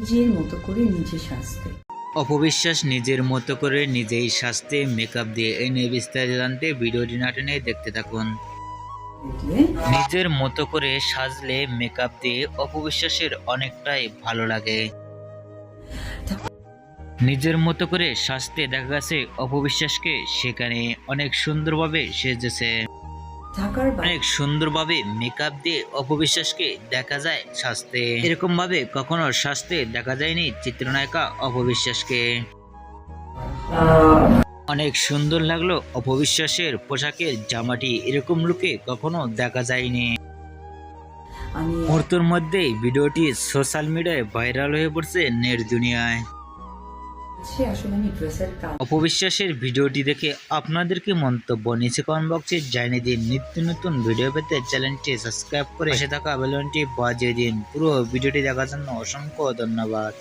নিজের মতো করে নিজে সাজতে। অপবিশ্বাস নিজের মতো করে নিজেই সাজতে মেকআপ দিয়ে এনে বিস্তারিত জানতে ভিডিওটি না টেনে দেখতে থাকুন। নিজের মতো করে সাজলে মেকআপ দিয়ে অপবিশ্বাসের অনেকটাই ভালো লাগে। নিজের মতো করে সাজতে দেখা গেছে অপবিশ্বাসকে সেখানে অনেক সুন্দরভাবে সেজেছে। অনেক সুন্দরভাবে মেকআপ দিয়ে অপবিশ্বাসকে দেখা যায় সাজতে এরকম ভাবে কখনো সাজতে দেখা যায়নি চিত্রনায়িকা অপবিশ্বাসকে। অনেক সুন্দর লাগল অপবিশ্বাসের পোশাকের জামাটি এরকম লুকে কখনো দেখা যায়নি। মুহূর্তের মধ্যেই ভিডিওটি সোশ্যাল মিডিয়ায় ভাইরাল হয়ে পড়ছে নেট দুনিয়ায়। অপবিশ্বাসের ভিডিওটি দেখে আপনাদেরকে মন্তব্য নিচে কমেন্ট বক্সে জানিয়ে দিন। নিত্য নতুন ভিডিও পেতে চ্যানেলটি সাবস্ক্রাইব করে পাশে থাকা বেলনটি বাজিয়ে দিন। পুরো ভিডিওটি দেখার জন্য অসংখ্য ধন্যবাদ।